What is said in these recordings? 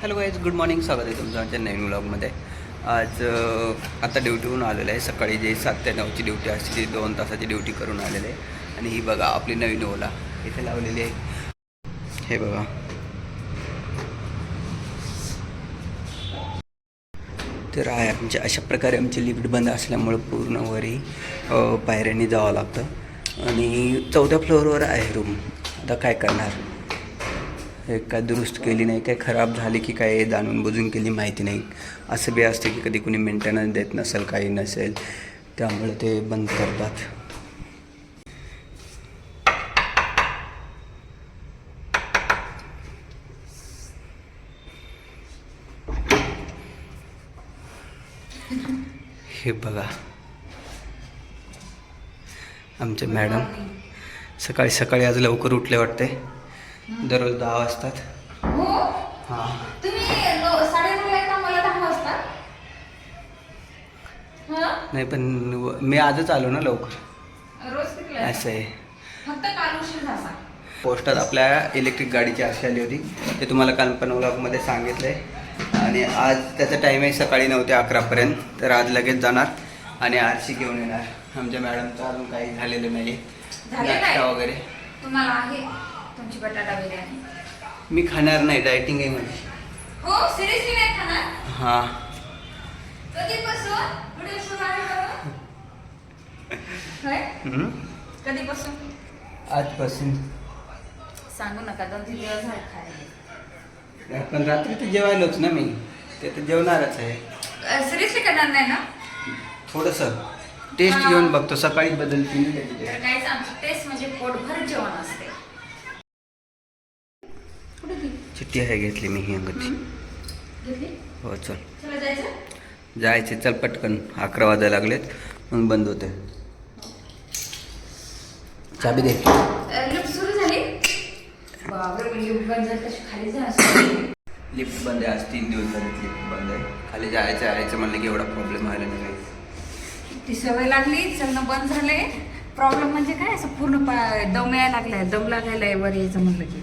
Hello guys good morning स्वागत आहे तुमचं आमच्या नवीन ब्लॉगमध्ये आज आता ड्युटीहून आलेलं आहे. सकाळी जे सात ते नऊची ड्युटी असते ती दोन तासाची ड्युटी करून आलेलं आहे. आणि ही बघा आपली नवीन ओला इथे लावलेली आहे. हे बघा. तर आहे आमच्या अशा प्रकारे आमची लिफ्ट बंद असल्यामुळं पूर्ण वरी पायऱ्यांनी जावं लागतं. आणि चौथ्या फ्लोअरवर आहे रूम आता काय करणार? हे काय दुरुस्त केली नाही काय खराब झाली की काय जाणून बुजून केली माहिती नाही. असं बी असते की कधी कुणी मेंटेनन्स देत नसेल काही नसेल त्यामुळे ते बंद करतात. हे बघा. आमचे मॅडम सकाळी सकाळी आज लवकर उठले वाटते. दररोज दहा वाजतात. हो? नाही पण मी आजच आलो ना लवकर? असं आहे. पोस्टात आपल्या इलेक्ट्रिक गाडीची आरशी आली होती. ते तुम्हाला काल पण व्लॉगमध्ये सांगितलं आहे आणि आज त्याचा टाईम आहे सकाळी नऊ ते अकरापर्यंत. तर आज लगेच जाणार आणि आरशी घेऊन येणार. आमच्या मॅडमचं अजून काही झालेलं नाही झाले नाही? नाश्ता वगैरे. तुम्हाला आहे. तुमची बटाटा बिर्याणी. मी खाणार नाही डायटिंग आहे माझी. हो सिरियसली नाही खाणार? हां. कधीपासून? बरं? होय हम्म? कधीपासून? आजपासून. सांगू नका दोन तीन दिवस झाले खायला. पण रात्री तर जेवायलोच ना मी. ते तर जेवणारच आहे. सिरियसली करणार नाही ना? थोडंसं. टेस्ट. घेऊन बघतो. सकाळी बदलती ना त्याची तर काहीच आमची टेस्ट म्हणजे पोटभर जेवण असते. चिठ्ठी आहे घेतली मी ही अंगाची हो चल. चला जायचं? जायचे चल पटकन. अकरा वाजायला लागलेत मग बंद होते चाबी दे. लिफ्ट बंद आहे आज तीन दिवस झाले लिफ्ट बंद आहे. खाली जायचं यायचं म्हणलं की एवढा प्रॉब्लेम व्हायला नाही. ती सवय लागली चलणं बंद झाले प्रॉब्लेम म्हणजे काय असं पूर्ण दम यायला लागलाय दम लागायला वर यायचं म्हणलं की.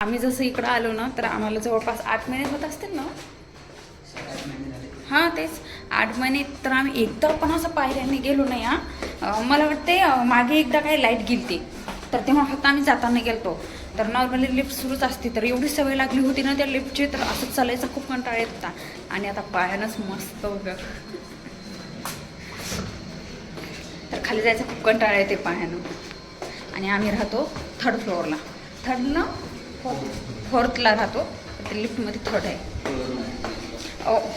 आम्ही जसं इकडं आलो ना तर आम्हाला जवळपास आठ महिने होत असतील ना? हां तेच. आठ महिने तर आम्ही एकदा पण असं पायऱ्यांनी गेलो नाही हा. मला वाटते मागे एकदा काही लाइट गेलती. तर तेव्हा फक्त आम्ही जाताना गेलतो. तर नॉर्मली लिफ्ट सुरूच असते तर एवढी सवय लागली होती ना त्या लिफ्टची तर असं चालायचा खूप कंटाळा येत होता. आणि आता पायानंच मस्त बघ तर खाली जायचा खूप कंटाळा येते पायानं. आणि आम्ही राहतो थर्ड फ्लोअरला थर्डला फोर्थला राहतो ते लिफ्टमध्ये थर्ड आहे.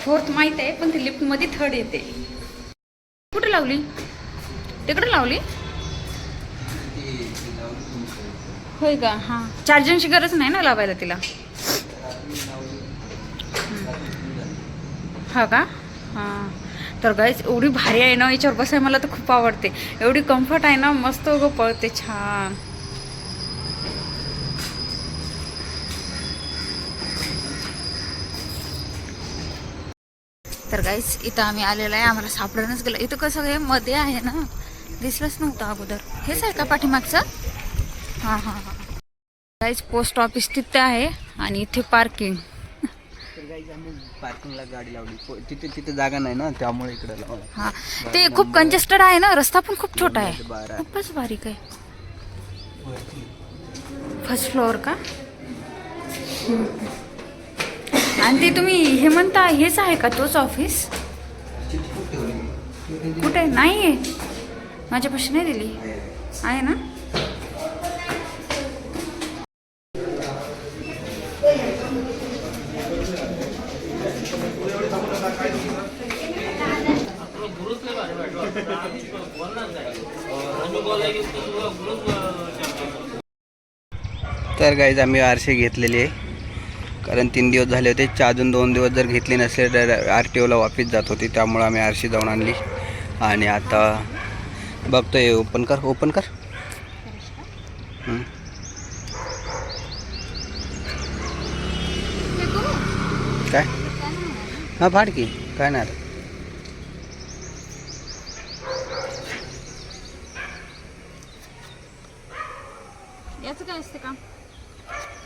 फोर्थ माहीत आहे पण ती लिफ्टमध्ये थर्ड येते. कुठे लावली? तिकडे लावली? होय का? हां. चार्जिंगची गरज नाही ना लावायला तिला? हा का? हां. तर गाईच एवढी भारी आहे ना याच्यावर बसाय मला तर खूप आवडते. एवढी कम्फर्ट आहे ना मस्त गो पळते छान. तर गाईच इथं आम्ही आलेलो आहे. आम्हाला सापडणच गेलं. इथं कसं काय मध्ये आहे ना? दिसलंच नव्हतं अगोदर. हेच आहे का पाठीमागचं? हां हां हां. गाईच पोस्ट ऑफिस तिथे आहे आणि इथे पार्किंग पार्किंगला गाडी लावली. तिथे तिथे जागा नाही ना त्यामुळे इकडे लावलं. हा. ते खूप कंजेस्टेड आहे ना? रस्ता पण खूप छोटा आहे. बारा. खूपच बारीक आहे. फर्स्ट फ्लोअर का? आणि ते तुम्ही हे म्हणता हेच आहे का तोच ऑफिस कुठे? नाही आहे माझ्यापाशी नाही दिली. आहे ना? तर गाईज आम्ही आरसे घेतलेली. आहे कारण तीन दिवस झाले होते. चार अजून दोन दिवस जर घेतले नसले तर आर टी ओला वापिस जात होती. त्यामुळं आम्ही आरशी जाऊन आणली. आणि आता बघतोय ओपन कर ओपन कर. काय? हां फाड की. काय नाही आता. याचं काय असते का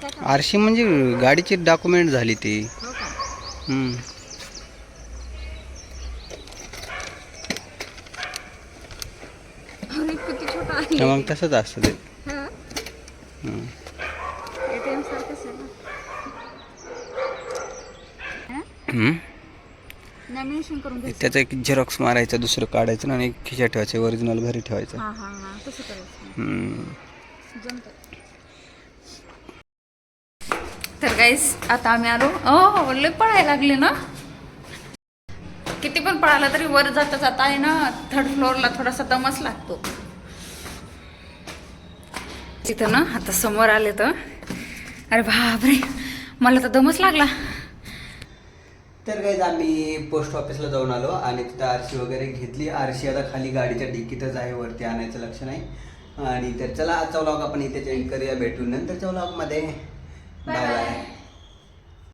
आरशी म्हणजे गाडीची डॉक्युमेंट झाली ती. हो का? हम्म. अरे किती छोटा तर आहे मग तसंच असतं ते. हम्म. एटीएम सारखंच आहे ना? हम्म. नॅमिनेशन करून घ्यायचं त्याचं एक झेरॉक्स मारायचं दुसरं काढायचं आणि एक खिशा ठेवायचं ओरिजिनल घरी ठेवायचं. हां हां हां. तसं करायचं. हम्म. जमतं. तर गाईस आता आम्ही आलो. ओ लय पळायला लागले ना? किती पण पळाला तरी वर जाता जाता आहे ना थर्ड फ्लोअरला थोडासा दमच लागतो. तिथं ना आता समोर आले तर. अरे बापरे मला तर दमच लागला. तर काही आम्ही पोस्ट ऑफिसला जाऊन आलो आणि तिथं आरशी वगैरे घेतली. आरशी आता खाली गाडीच्या डिक्कीतच आहे वरती आणायचं लक्ष नाही. आणि तर चला आजचा व्लॉग आपण इथे एंड करूया भेटून नंतरच्या व्लॉगमध्ये 拜拜。